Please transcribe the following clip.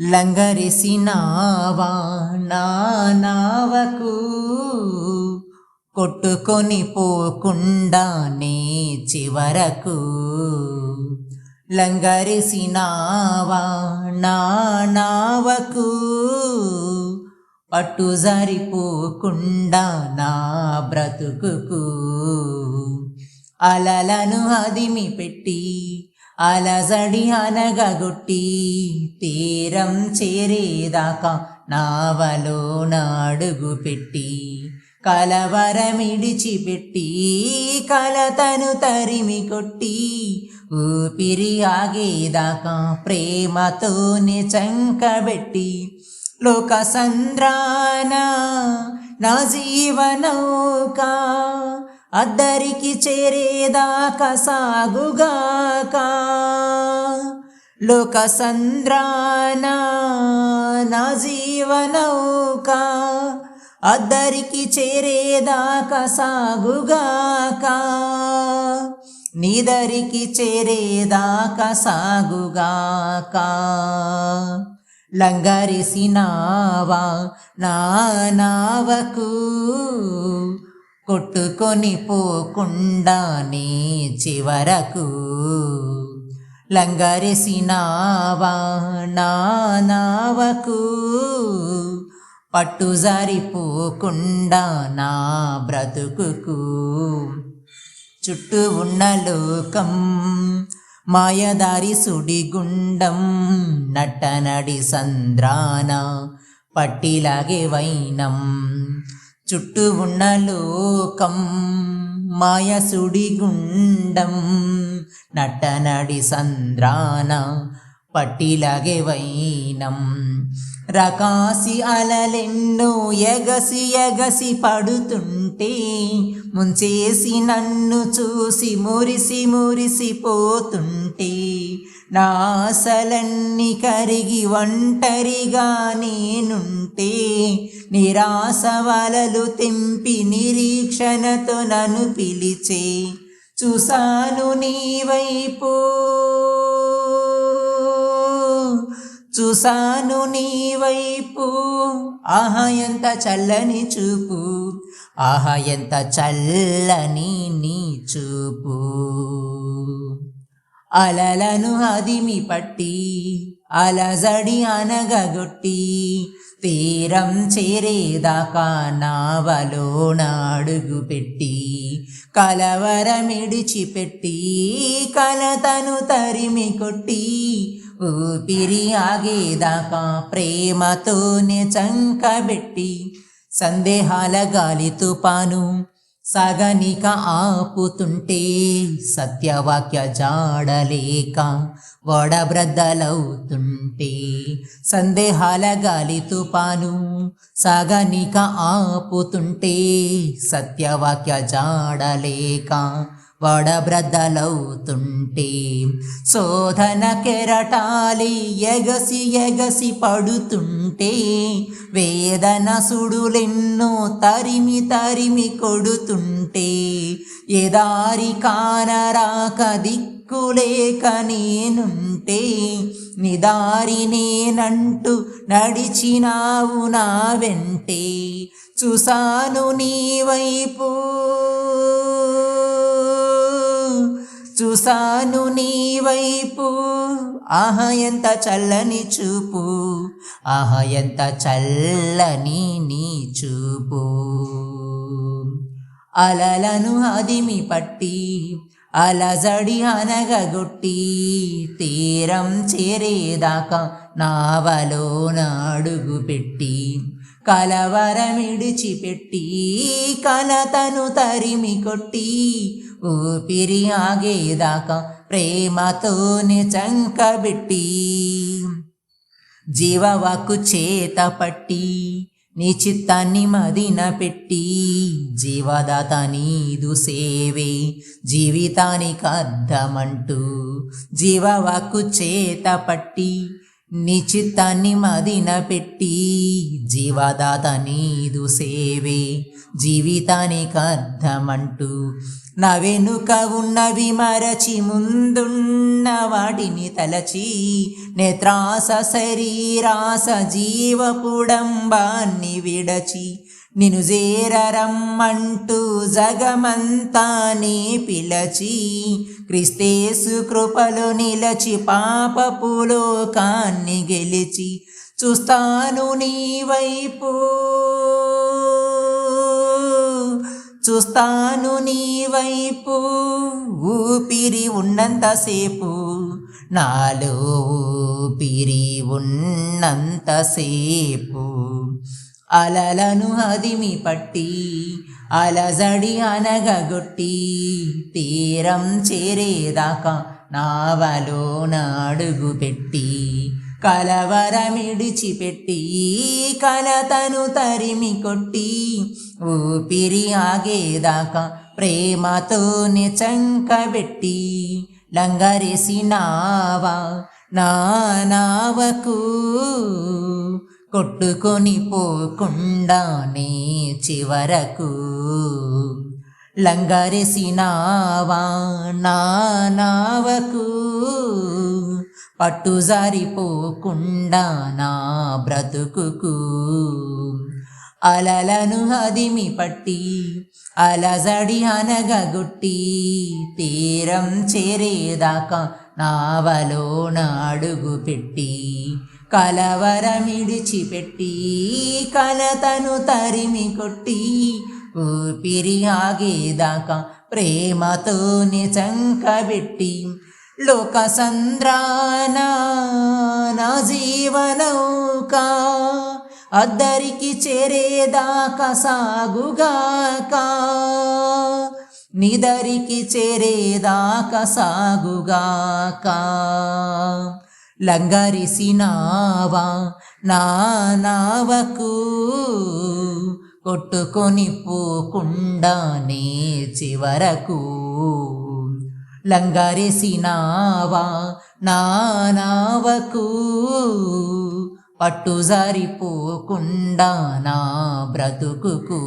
లంగరిసినావా నా నావకు? కొట్టుకొని పోకుండానే చివరకు. లంగరిసినావా నా నావకు? పట్టు జారిపోకుండా నా బ్రతుకుకు. అలలను అదిమి పెట్టి అలజడి అనగగొట్టి తీరం చేరేదాకా నావలో నాడుగు పెట్టి కలవరమిడిచిపెట్టి కలతను తరిమి కొట్టి ఊపిరి ఆగేదాకా ప్రేమతోనే చంకబెట్టి లోక సంద్రాన నా జీవనౌకా అద్దరికి చేరేదాకా సాగుగాక. లోక సంద్రాన నా జీవనౌక. అద్దరికి చేరేదాకా సాగుగాక. నీదరికి చేరేదాకా సాగుగాక. లంగరిసినావా నానావకు కొట్టుకొని పోకుండా నీ చివరకు లంగరిసినావా నా నావకు? పట్టు జారిపోకుండా నా బ్రతుకుకు చుట్టూ ఉన్న లోకం మాయదారి సుడిగుండం నట్టనడి సంద్రాన పట్టిలాగే వైనం చుట్టూ ఉన్న లోకం మాయ సుడిగుండం నటనడి సంద్రాన పట్టిలాగే వైనం. రకాసి అలలెన్నో ఎగసి ఎగసి పడుతుంటే ముంచేసి నన్ను చూసి మురిసి మురిసిపోతుంటే నాసలన్నీ కరిగి ఒంటరిగా నేనుంటే నిరాశవలలు తెంపి నిరీక్షణతో నన్ను పిలిచే. చూసాను నీ వైపు. చూసాను నీ వైపు. ఆహా ఎంత చల్లని చూపు. ఆహా ఎంత చల్లని నీ చూపు. అలలను అదిమి పట్టి అలజడి అనగగొట్టి తీరం చేరేదాకా నావలో నాడుగు పెట్టి కలవరమిడిచిపెట్టి కలతను తరిమి కొట్టి ఊపిరి ఆగేదాకా ప్రేమతోనే చంకబెట్టి సందేహాల గాలి తుపాను సగనిక ఆపుతుంటే సత్యవాక్య జాడలేక వడబ్రద్దలవుతుంటే సందేహాల గాలి తుపాను సగనిక ఆపుతుంటే సత్యవాక్య జాడలేక వడబ్రద్దలవుతుంటే శోధన కెరటాలి ఎగసి ఎగసి పడుతుంటే వేదన సుడులెన్నో తరిమి తరిమి కొడుతుంటే ఎదారి కానరాక దిక్కులేక నేనుంటే నిదారి నేనంటూ నడిచినావు నా వెంటే. చూసాను నీ వైపు. చూసాను నీ వైపు. ఆహ ఎంత చల్లని చూపు. ఆహ ఎంత చల్లని నీ చూపు. అలలను అదిమి పట్టి అలజడి అనగగొట్టి తీరం చేరేదాకా నావలో నాడుగు పెట్టి కలవరమిడిచిపెట్టి కలతను తరిమి కొట్టి ఊపిరి ఆగేదాకా ప్రేమతోనే చంకబెట్టి జీవవాకు చేత పట్టి నీ చిత్తాన్ని మదిన పెట్టి జీవదాత నీదు సేవే జీవితానికి అర్థమంటూ జీవవాకు చేత పట్టి నీ చిత్తాన్ని మదిన పెట్టి జీవదాత నీదు సేవే జీవితానికి అర్థమంటూ నా వెనుక ఉన్నవి మరచి ముందున్న వాటిని తలచి నేత్రాస శరీరాస జీవపుడంబాన్ని విడచి నిను జేరరమ్మంటూ జగమంతా నీ పిలచి క్రిస్తేసు కృపలు నిలచి పాపపులోకాన్ని గెలిచి చూస్తాను నీ వైపు. చూస్తాను నీ వైపు ఊపిరి ఉన్నంతసేపు నాలో ఊపిరి ఉన్నంతసేపు. అలలను అదిమి పట్టి అలజడి అనగగొట్టి తీరం చేరేదాకా నావలో అడుగు పెట్టి. కలవరమిడిచిపెట్టి కలతను తరిమి కొట్టి ఊపిరి ఆగేదాకా ప్రేమతో చంకబెట్టి లంగరేసి నావా నా నావకు కొట్టుకొని పోకుండానే చివరకు లంగరేసి నావా నా నావకు పట్టు జారిపోకుండా నా బ్రతుకుకు. అలలను అదిమి పట్టి అలజడి అనగగొట్టి తీరం చేరేదాకా నావలో అడుగు పెట్టి కలవరమిడిచిపెట్టి కలతను తరిమి కొట్టి ఊపిరి ఆగేదాకా ప్రేమతో నిచంకబెట్టి లోకసంద్రానా నా జీవనౌకా అద్దరికి చేరేదాకా సాగుగాకా. నిదరికి చేరేదాకా సాగుగాకా. లంగరిసినావా నా నావకు కొట్టుకొని పోకుండానే చివరకు. లంగారేసినావా నా నావకు పట్టు జారిపోకుండా నా బ్రతుకుకు.